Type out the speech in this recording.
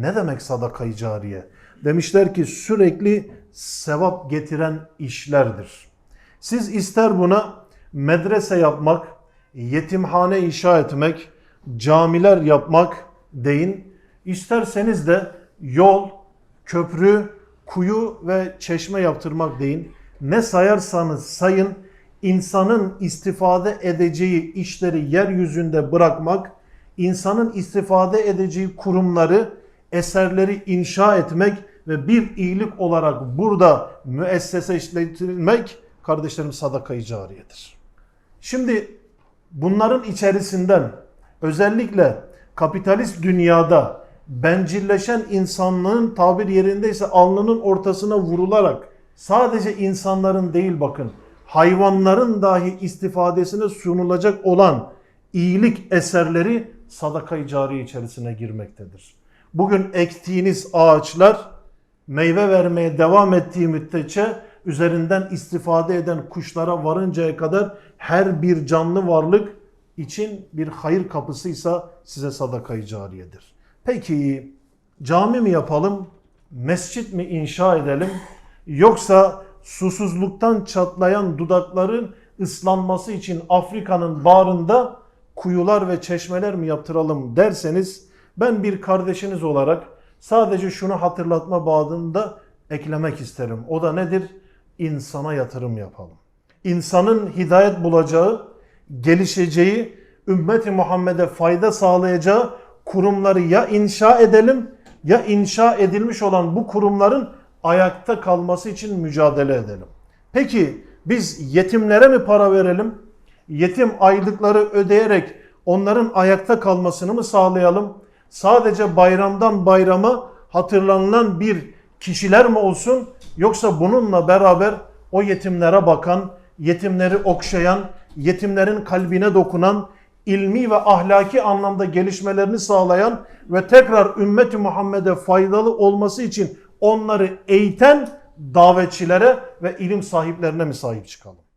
Ne demek sadaka-i cariye? Demişler ki sürekli sevap getiren işlerdir. Siz ister buna medrese yapmak, yetimhane inşa etmek, camiler yapmak deyin. İsterseniz de yol, köprü, kuyu ve çeşme yaptırmak deyin. Ne sayarsanız sayın insanın istifade edeceği işleri yeryüzünde bırakmak, insanın istifade edeceği kurumları, eserleri inşa etmek ve bir iyilik olarak burada müessese işletilmek kardeşlerim sadaka-i cariyedir. Şimdi bunların içerisinden özellikle kapitalist dünyada bencilleşen insanlığın tabir yerindeyse alnının ortasına vurularak sadece insanların değil bakın hayvanların dahi istifadesine sunulacak olan iyilik eserleri sadaka-i cariye içerisine girmektedir. Bugün ektiğiniz ağaçlar meyve vermeye devam ettiği müddetçe üzerinden istifade eden kuşlara varıncaya kadar her bir canlı varlık için bir hayır kapısıysa size sadaka-i cariyedir. Peki cami mi yapalım, mescit mi inşa edelim yoksa susuzluktan çatlayan dudakların ıslanması için Afrika'nın bağrında kuyular ve çeşmeler mi yaptıralım derseniz ben bir kardeşiniz olarak sadece şunu hatırlatma bağında eklemek isterim. O da nedir? İnsana yatırım yapalım. İnsanın hidayet bulacağı, gelişeceği, ümmeti Muhammed'e fayda sağlayacağı kurumları ya inşa edelim ya inşa edilmiş olan bu kurumların ayakta kalması için mücadele edelim. Peki biz yetimlere mi para verelim? Yetim aylıkları ödeyerek onların ayakta kalmasını mı sağlayalım? Sadece bayramdan bayrama hatırlanılan bir kişiler mi olsun? Yoksa bununla beraber o yetimlere bakan, yetimleri okşayan, yetimlerin kalbine dokunan, ilmi ve ahlaki anlamda gelişmelerini sağlayan ve tekrar ümmeti Muhammed'e faydalı olması için onları eğiten davetçilere ve ilim sahiplerine mi sahip çıkalım?